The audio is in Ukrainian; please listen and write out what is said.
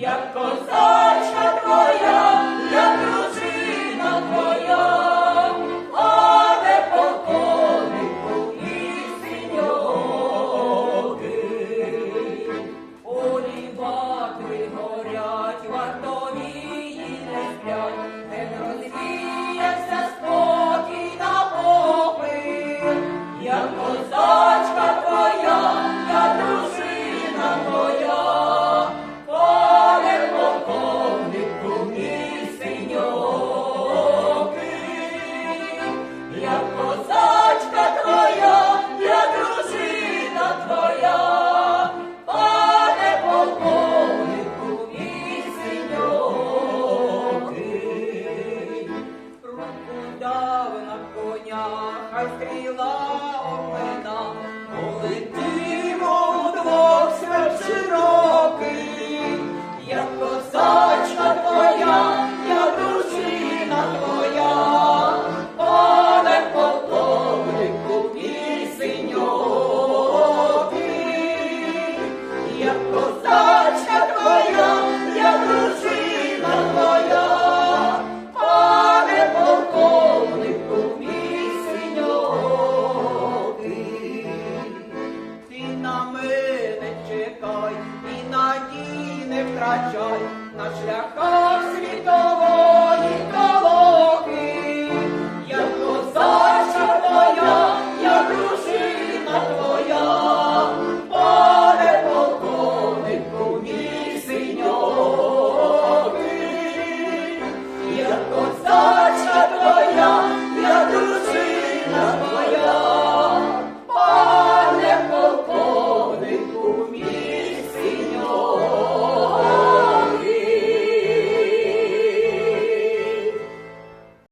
як коса. belong. втрачай на шляхах світової толоки, як коза твоя, як дружина твоя, пане полковнику мій синьовий, як коза.